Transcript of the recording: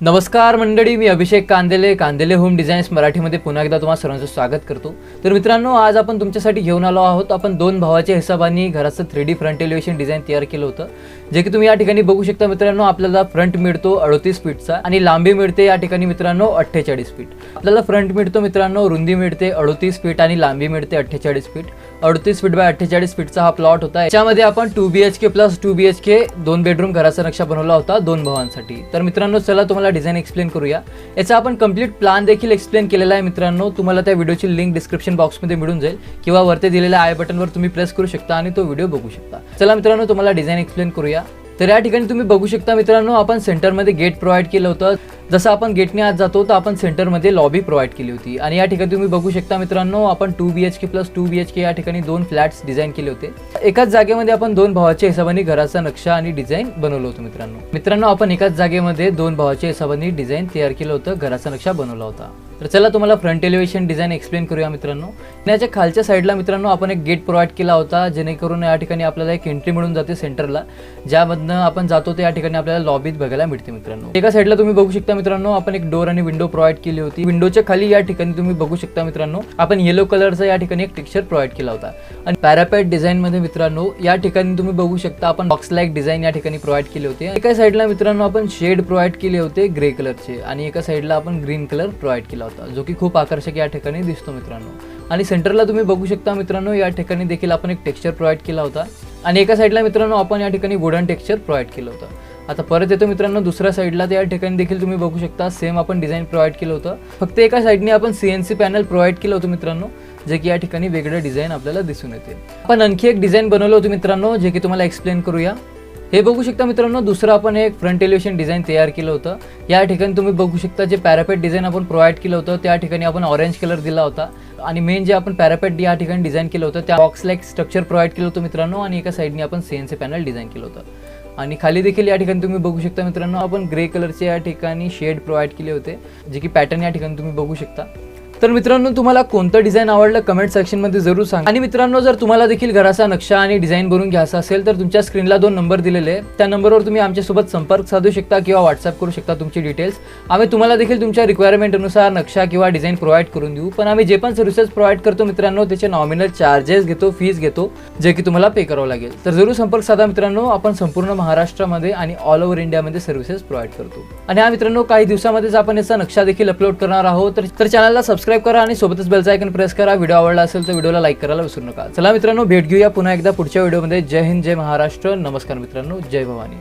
नमस्कार मंडळी मी अभिषेक कांदेले कांदेले home designs मराठीमध्ये पुन्हा एकदा तुम्हाला सर्वांचं स्वागत करतो. तर मित्रांनो आज आपण तुमच्यासाठी घेऊन आलो आहोत. आपण दोन भावाच्या हिशोबाने घराचं three D front elevation design तयार केलं होतं. जे की तुम्ही या ठिकाणी बघू शकता मित्रांनो आपल्याला फ्रंट मिळतो अडतीस फीटचा आणि लांबी मिळते या ठिकाणी मित्रांनो अठ्ठेचाळीस फीट. आपल्याला फ्रंट मिळतो मित्रांनो रुंदी मिळते अडतीस फीट आणि लांबी मिळते अठ्ठेचाळीस फीट. अडतीस फीट बाय अठ्ठेचाळीस फीटचा हा प्लॉट होता. याच्यामध्ये आपण two B H K plus two B H K दोन बेडरूम घराचा नक्षा बनवला होता दोन भावांसाठी. तर मित्रांनो चला तुम्हाला डिझाईन एक्सप्लेन करूया. याचा आपण कंप्लीट प्लॅन देखील एक्सप्लेन केलेला आहे मित्रांनो. तुम्हाला त्या व्हिडिओची लिंक डिस्क्रिप्शन बॉक्समध्ये मिळून जाईल. किंवा वरती दिलेल्या आय बटनवर तुम्ही प्रेस करू शकता आणि तो व्हिडिओ बघू शकता. चला मित्रांनो तुम्हाला डिझाईन एक्सप्लेन करूया. तर या ठिकाणी तुम्ही बघू शकता मित्रांनो आपण सेंटरमध्ये गेट प्रोव्हाइड केलं होतं. जसं आपण गेटने आत जातो तर आपण सेंटरमध्ये लॉबी प्रोव्हाइड केली होती. आणि या ठिकाणी तुम्ही बघू शकता मित्रांनो आपण two B H K plus two B H K या ठिकाणी दोन फ्लॅट्स डिझाईन केले होते. एकाच जागेमध्ये आपण दोन भावाच्या हिशोबाने घराचा नक्षा आणि डिझाईन बनवलं होतं मित्रांनो. मित्रांनो आपण एकाच जागेमध्ये दोन भावाच्या हिशोबाने डिझाईन तयार केलं होतं घराचा नक्षा बनवला होता. तर चला तुम्हाला फ्रंट एलिव्हेशन डिझाईन एक्सप्लेन करूया मित्रांनो. याच्या खालच्या साईडला मित्रांनो आपण एक गेट प्रोव्हाइड केला होता जेणेकरून या ठिकाणी आपल्याला एक एंट्री मिळून जाते सेंटरला ज्यामधनं आपण जातो ते या ठिकाणी आपल्याला लॉबीत बघायला मिळते मित्रांनो. एका साईडला तुम्ही बघू शकता मित्रांनो आपण एक डोर आणि विंडो प्रोव्हाइड केली होती. विंडोच्या खाली या ठिकाणी तुम्ही बघू शकता मित्रांनो आपण येलो कलरचा या ठिकाणी एक टेक्स्चर प्रोव्हाइड केला होता. आणि पॅरापॅट डिझाईन मध्ये मित्रांनो या ठिकाणी तुम्ही बघू शकता आपण बॉक्स लाईक डिझाईन या ठिकाणी प्रोव्हाइड केले होते. एका साईडला मित्रांनो आपण शेड प्रोव्हाइड केले होते ग्रे कलरचे आणि एका साईडला आपण ग्रीन कलर प्रोव्हाइड केला होता जो की खूप आकर्षक या ठिकाणी दिसतो मित्रांनो. आणि सेंटरला तुम्ही बघू शकता मित्रांनो या ठिकाणी देखील आपण एक टेक्स्चर प्रोव्हाइड केला होता. आणि एका साईडला मित्रांनो आपण या ठिकाणी वुडन टेक्स्चर प्रोव्हाइड केलं होतं. आता परत येतो मित्रांनो दुसऱ्या साईडला त्या ठिकाणी देखील तुम्ही बघू शकता सेम आपण डिझाईन प्रोव्हाइड केलं होतं. फक्त एका साईडने आपण C N C panel provide केलं होतं मित्रांनो जे की या ठिकाणी वेगळं डिझाईन आपल्याला दिसून येते. आपण आणखी एक डिझाईन बनवलं होतं मित्रांनो जे की तुम्हाला एक्सप्लेन करूया. हे बघू शकता मित्रांनो दुसरं आपण एक फ्रंट एलिव्हेशन डिझाईन तयार केलं होतं. या ठिकाणी तुम्ही बघू शकता जे पॅरापेट डिझाईन आपण प्रोव्हाइड केलं होतं त्या ठिकाणी आपण ऑरेंज कलर दिला होता. आणि मेन जे आपण पॅरापेट या ठिकाणी डिझाईन केलं होतं त्या बॉक्स लाईक स्ट्रक्चर प्रोव्हाइड केलं होतं मित्रांनो आणि एका साईडने आपण सीएनसी पॅनल डिझाईन केलं होतं. आणि खाली देखील या ठिकाणी तुम्ही बघू शकता मित्रांनो आपण ग्रे कलरचे या ठिकाणी शेड प्रोव्हाइड केले होते जे की पॅटर्न या ठिकाणी तुम्ही बघू शकता. तर मित्रांनो तुम्हाला कोणतं डिझाईन आवडलं कमेंट सेक्शनमध्ये जरूर सांगा. आणि मित्रांनो जर तुम्हाला देखील घराचा नक्षा आणि डिझाईन भरून घ्यायचा असेल तर तुमच्या स्क्रीनला दोन नंबर दिलेले आहे त्या नंबरवर तुम्ही आमच्यासोबत संपर्क साधू शकता किंवा व्हॉट्सअप करू शकता तुमची डिटेल्स आम्ही तुम्हाला देखील तुमच्या रिक्वायरमेंटनुसार नक्षा किंवा डिझाईन प्रोव्हाइड करून देऊ. पण आम्ही जे पण सर्व्हिसेस प्रोव्हाइड करतो मित्रांनो त्याचे नॉमिनल चार्जेस घेतो फीज घेतो जे की तुम्हाला पे करावं लागेल. तर जरूर संपर्क साधा मित्रांनो आपण संपूर्ण महाराष्ट्रामध्ये आणि ऑल ओव्हर इंडियामध्ये सर्व्हिसेस प्रोव्हाइड करतो. आणि हा मित्रांनो काही दिवसामध्येच आपण याचा नक्षा देखील अपलोड करणार आहोत. तर चॅनलला सबस्क्राईब सबस्क्राईब करा आणि सोबतच बेलचा आयकन प्रेस करा. व्हिडिओ आवडला असेल तर व्हिडिओला लाईक करायला विसरू नका. चला मित्रांनो भेट घेऊया पुन्हा एकदा पुढच्या व्हिडिओमध्ये जय हिंद जय महाराष्ट्र. नमस्कार मित्रांनो जय भवानी.